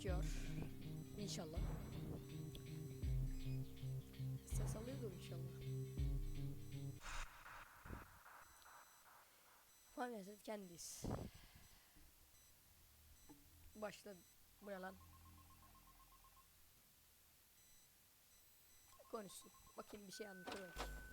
gözüküyor. İnşallah. Ses alıyordur inşallah. Maalesef kendiyiz. Başla bu yalan. Konuşsun. Bakayım bir şey anlatır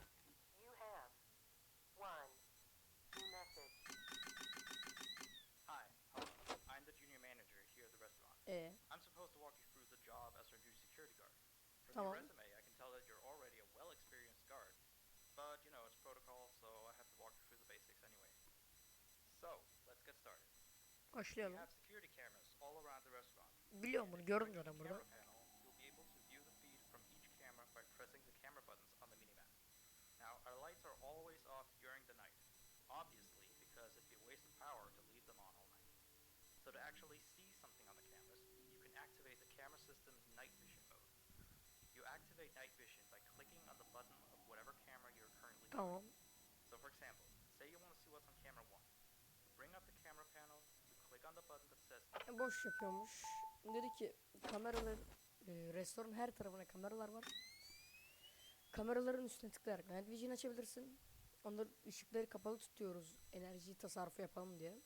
to leave them on all night. So to actually see something on the cameras, you can activate the camera system's night vision mode. You activate night vision by clicking on the button of whatever camera you're currently Tamam. That says E, boş yapıyormuş. Dedi ki kameralar e, restoranın her tarafına kameralar var. Kameraların üstüne tıklayarak night vision açabilirsin. Onların ışıkları kapalı tutuyoruz enerji tasarrufu yapalım diye.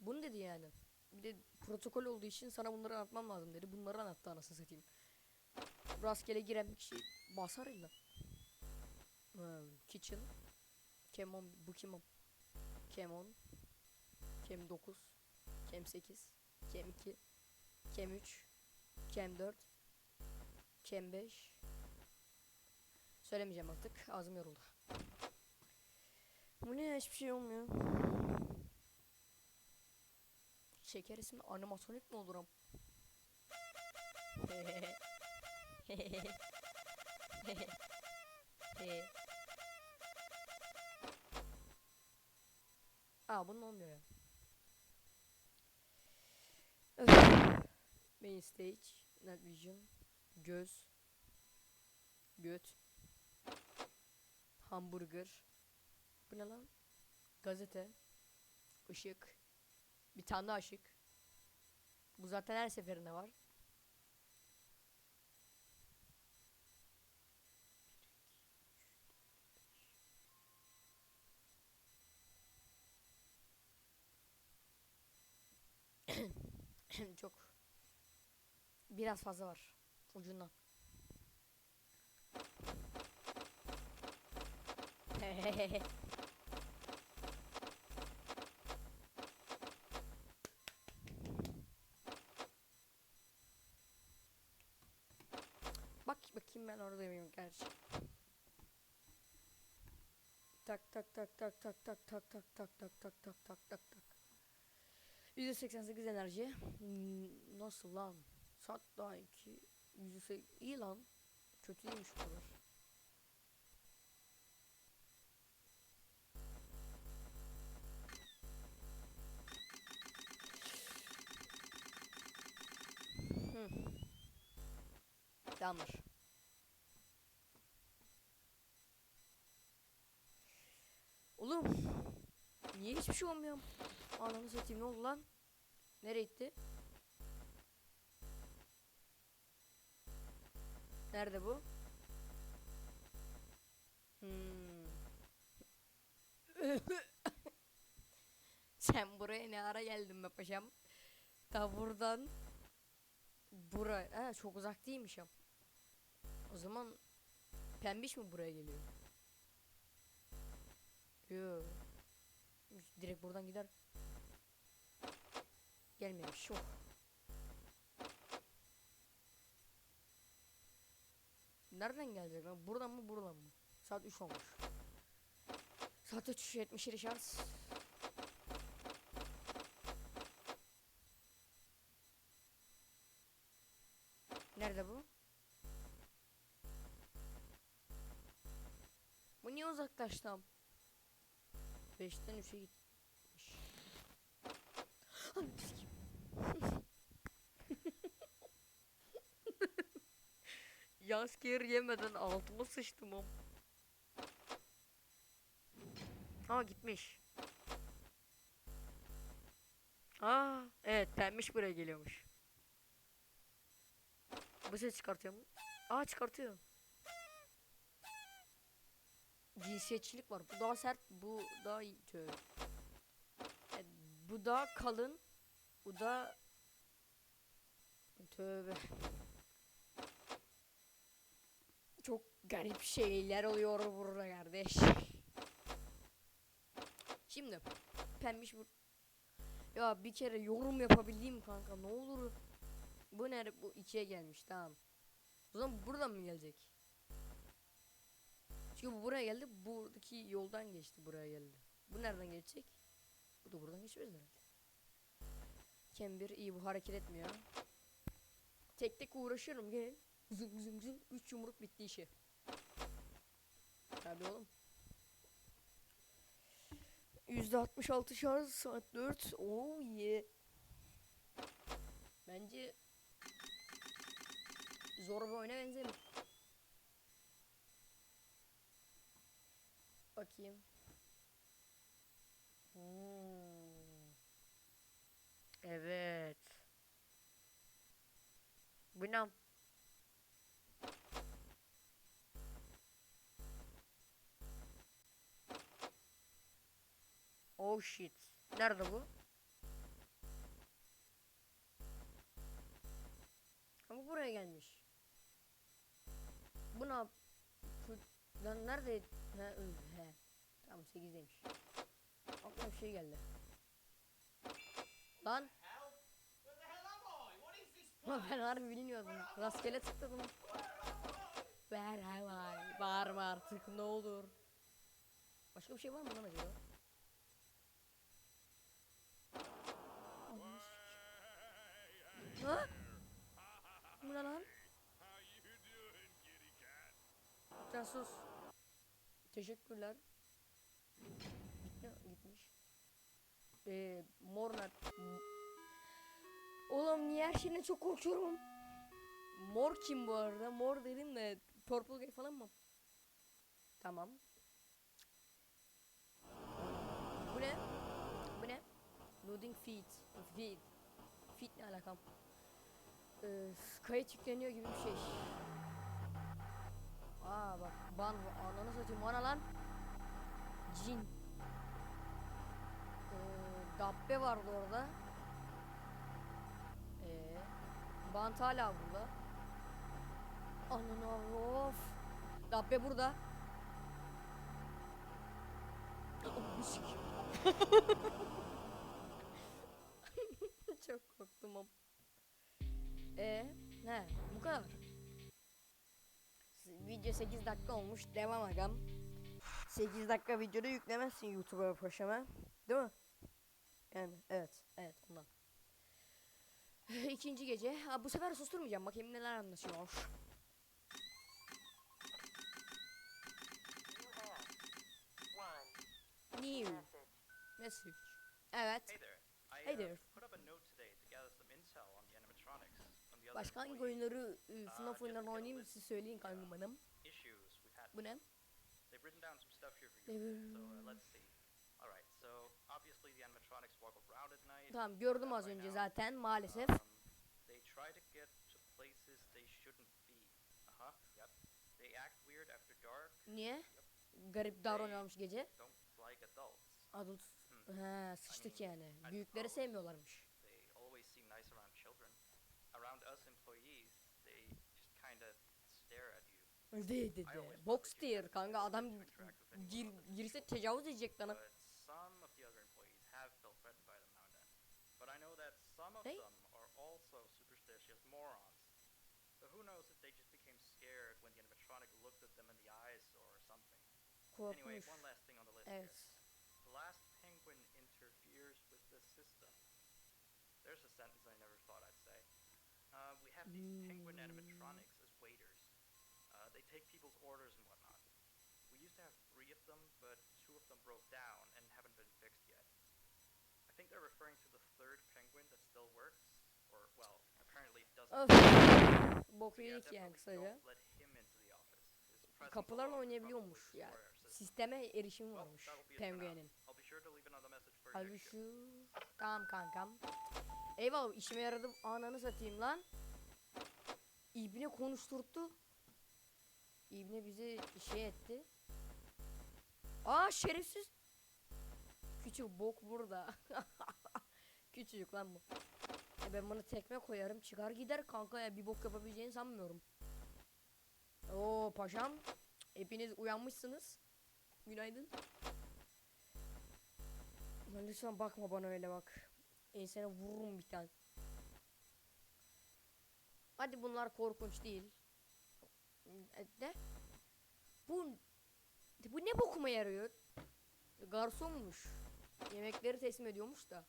Bunu dedi yani. Bir de protokol olduğu için sana bunları anlatmam lazım dedi. Bunları anlattı anasını satayım. Rastgele giren bir kişi basar illa. Hmm, kitchen. Kemon, bu kimon? Kemon. Kem 9, Kem 8, Kem 2, Kem 3, Kem 4, Kem 5. Söylemeyeceğim artık. Ağzım yoruldu. Bu ne? Hiçbir şey olmuyor. Şeker ismi animatronik mi olur am? Aa bunun olmuyor ya. Main stage, Night Vision, göz, göt, hamburger, bu ne lan? Gazete, ışık, bir tane ışık. Bu zaten her seferinde var. Çok biraz fazla var ucundan. Bak bakayım ben orada mıyım gerçi. Tak tak tak tak tak tak tak tak tak tak tak tak tak tak. %88 enerji. Hmm, Nasıl lan? Saat daha 2. %8 iyi lan. Kötü değilmiş bu kadar. Tamamdır. Oğlum. Niye hiçbir şey olmuyor? Ananı satayım ne oldu lan? Nereye gitti? Nerede bu? Hmm. Sen buraya ne ara geldin be paşam? Ta buradan buraya. Ha, çok uzak değilmiş am. O zaman pembiş mi buraya geliyor? Yo. Direkt buradan gider. Gelmemiş. Oh. Nereden gelecek lan? Buradan mı buradan mı? Saat 3 olmuş. Saat 3 77 şans. Nerede bu? Bu niye uzaklaştı am? 5'ten 3'e gitmiş. Sikeyim. Yasker yemeden altıma sıçtım am. Ha gitmiş. Ha, evet pembiş buraya geliyormuş. Bu ses çıkartıyor mu? Aa çıkartıyor. Cinsiyetçilik var. Bu daha sert, bu daha. Tövbe. E, bu daha kalın. Bu da Tövbe. Çok garip şeyler oluyor burada kardeş. Şimdi pembiş bu ya bir kere yorum yapabildiğim kanka ne olur. Bu nere bu ikiye gelmiş tamam. O zaman buradan mı gelecek? Çünkü bu buraya geldi. Buradaki yoldan geçti buraya geldi. Bu nereden geçecek? Bu da buradan geçmez herhalde. Kembir iyi bu hareket etmiyor. Tek tek uğraşıyorum gel. Zıng zıng zıng. Üç yumruk bitti işi. Tabii oğlum. %66 şarj saat 4. Oh yeah. Bence zor bir oyuna benzemiyor. Bakayım. Hmm. Evet. Bu ne? Oh shit. Nerede bu? Ama buraya gelmiş. Bu ne Lan nerede? He, ö, he. Tamam 8'deymiş. Aklıma bir şey geldi. Lan. Lan ben harbi bilmiyordum. Rastgele tıkladım. Ver havay. Bağırma artık ne olur. Başka bir şey var mı lan acaba? Ha? Bu ne lan? Casus. Teşekkürler. Gitti, gitmiş. Ee, mor ner- M- Oğlum niye her şeyden çok korkuyorum? Mor kim bu arada? Mor dedim de Purple Guy falan mı? Tamam. Bu ne? Bu ne? Loading feed. Feed. Feed ne alakam? Ee, kayıt yükleniyor gibi bir şey. Aa bak ban ananı satayım bana lan. Cin. Ee, Dabbe vardı orada. Ee, Bant hala burada. Ananı of. Dabbe burada. Çok korktum. Ee, ne? Bu kadar. Video 8 dakika olmuş. Devam agam. 8 dakika videoda yüklemezsin YouTube'a paşama. Değil mi? Yani evet. Evet ondan. İkinci gece. Ha, bu sefer susturmayacağım. Bakayım neler anlaşıyor. New message. Evet. Hey there. I Hey uh, there. put up a note today to gather some intel on the animatronics from the other Başka hangi oyunları ıı, Aa, FNAF oyunlarını oynayayım siz söyleyin kanka bana. Bu ne? They've written down some stuff here for They you. were- So uh, let's see. All right. So obviously the animatronics walk around at night. Tamam gördüm az önce zaten maalesef. Um, they try to get to places they shouldn't be. Uh huh. Yep. They act weird after dark. Niye? Garip davranıyormuş gece. Don't like adults. Adult. Hmm. He sıçtık yani. Büyükleri sevmiyorlarmış. When the animatronic looked at them in the eyes or something. Anyway, Korkmuş. one last thing on the list Evet. here. The last penguin interferes with the system. There's a sentence I never thought I'd say. Uh, we have these penguin animatronics as waiters. Uh, they take people's orders and whatnot. We used to have three of them, but two of them broke down and haven't been fixed yet. I think they're referring to the third penguin that still works, or well, apparently it doesn't. Öf. Bok yedik yani kısaca. Kapılarla oynayabiliyormuş ya. Sisteme erişim varmış penguenin. Kalbi şu. Tamam kankam. Eyvallah işime yaradı. Ananı satayım lan. İbne konuşturttu. İbne bizi şey etti. Aa şerefsiz. Küçük bok burada. Küçücük lan bu. E ben bunu tekme koyarım çıkar gider kanka ya bir bok yapabileceğini sanmıyorum. Oo paşam. Hepiniz uyanmışsınız. Günaydın. Lan lütfen bakma bana öyle bak. Ensene vururum bir tane. Hadi bunlar korkunç değil. De. Bu bu ne bokuma yarıyor? Garsonmuş. Yemekleri teslim ediyormuş da.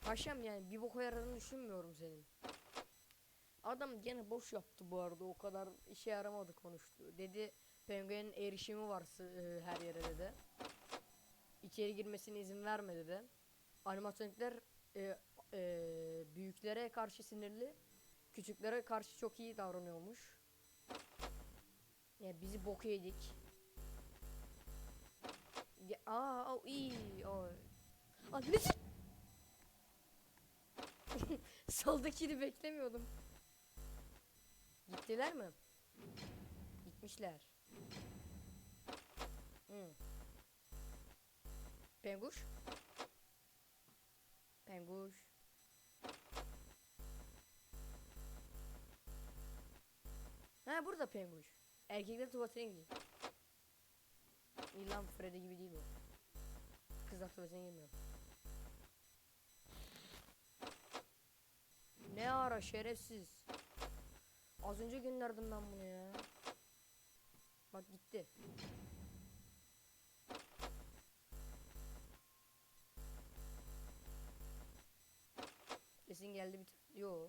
Paşam yani bir boka yaradığını düşünmüyorum senin. Adam gene boş yaptı bu arada o kadar işe yaramadı konuştu. Dedi penguenin erişimi var e, her yere dedi. İçeri girmesine izin verme dedi. Animatronikler e, e, büyüklere karşı sinirli, küçüklere karşı çok iyi davranıyormuş. Ya bizi boku yedik. Ya, aa, o iyi. O. Aa, ne? Soldakini beklemiyordum. Gittiler mi? Gitmişler. Hı. Penguş. Penguş. Ha burada penguş. Erkekler tuvaletine gidiyor. İyi lan Freddy gibi değil bu. Kızlar tuvaletine girmiyor. Ne ara şerefsiz. Az önce gönderdim ben bunu ya. Bak gitti. Kesin geldi bir tane. Yo.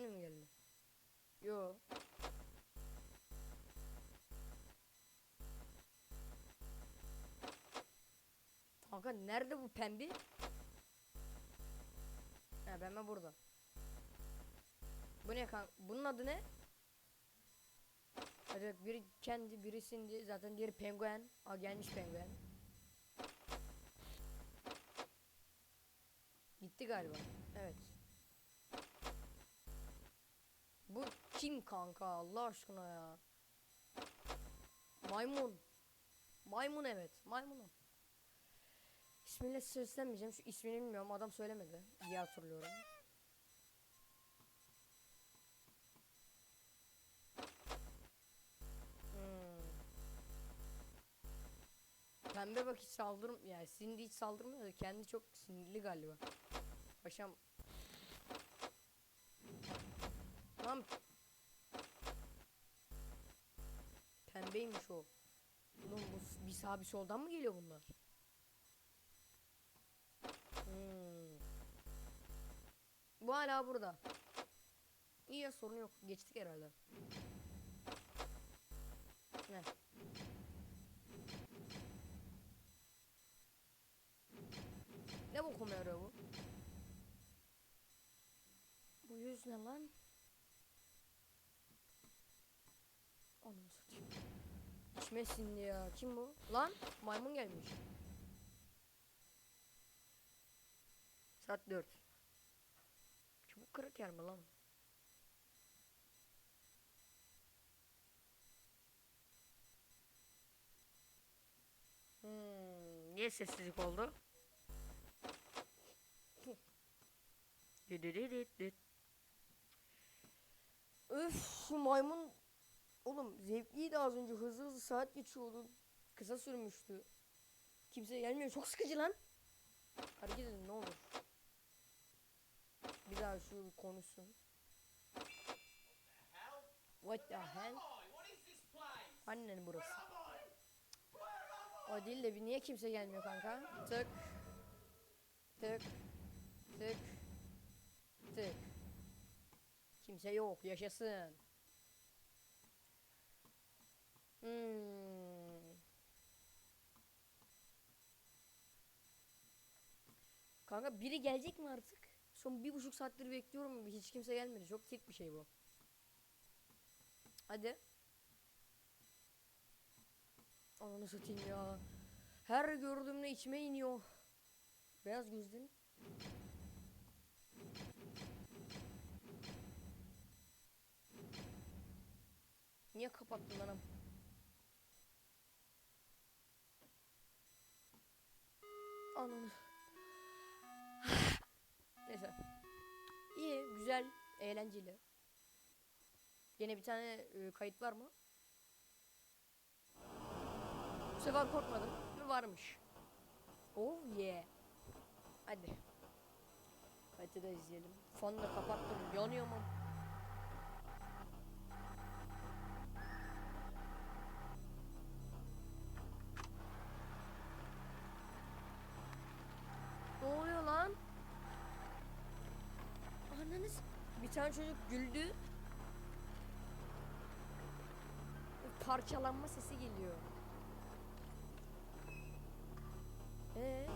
Şimdi mi geldi? Yo. Kanka nerede bu pembe? Ha pembe burada. Bu ne kanka? Bunun adı ne? Evet biri kendi birisindi zaten diğeri penguen. Aa gelmiş penguen. Gitti galiba. Evet. Bu kim kanka Allah aşkına ya? Maymun. Maymun evet. Maymunum. İsmiyle seslenmeyeceğim. Şu ismini bilmiyorum. Adam söylemedi. İyi hatırlıyorum. Hmm. Pembe bak hiç saldırm yani Cindy hiç saldırmıyor kendi çok sinirli galiba. Paşam. Lan Pembeymiş o. Oğlum bu bir sağ bir soldan mı geliyor bunlar? Hmm. Bu hala burada. İyi ya sorun yok. Geçtik herhalde. Ne? Ne bokuma yarıyor bu? Bu yüz ne lan? Ananı satayım. İçime sindi ya. Kim bu? Lan maymun gelmiş. Saat 4. Çabuk kırık yer mi lan? Hmm, niye sessizlik oldu? Düdüdüdüdüt. Öf şu maymun Oğlum zevkliydi az önce hızlı hızlı saat geçiyordu. Kısa sürmüştü. Kimse gelmiyor. Çok sıkıcı lan. Hareket edin ne olur. Bir daha şu konuşsun. What the hell? Annen burası. O değil de bir niye kimse gelmiyor kanka? Tık. Tık. Tık. Tık. Kimse yok. Yaşasın. Hmm. Kanka biri gelecek mi artık? Son bir buçuk saattir bekliyorum. Hiç kimse gelmedi. Çok tek bir şey bu. Hadi. Ananı satayım ya. Her gördüğümde içime iniyor. Beyaz gözlün. Niye kapattın lan? Ananı. Neyse. İyi, güzel, eğlenceli. Yine bir tane e, kayıt var mı? Bu sefer korkmadım. Varmış. Oh yeah. Hadi. Kayıtı da izleyelim. Fanı da kapattım. Yanıyor mu? Ne oluyor lan? Ananız. Tane çocuk güldü. Parçalanma sesi geliyor. Ee?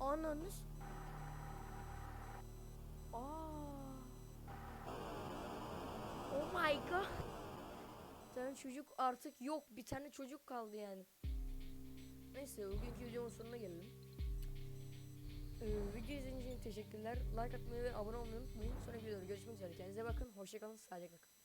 Ananız. Aa. Oh my god. Bir çocuk artık yok. Bir tane çocuk kaldı yani. Neyse bugünkü videomun sonuna gelelim. Ee, video izlediğiniz için teşekkürler. Like atmayı ve abone olmayı unutmayın. Sonraki videoda görüşmek üzere. Kendinize bakın. Hoşçakalın. Sağlıcakla kalın.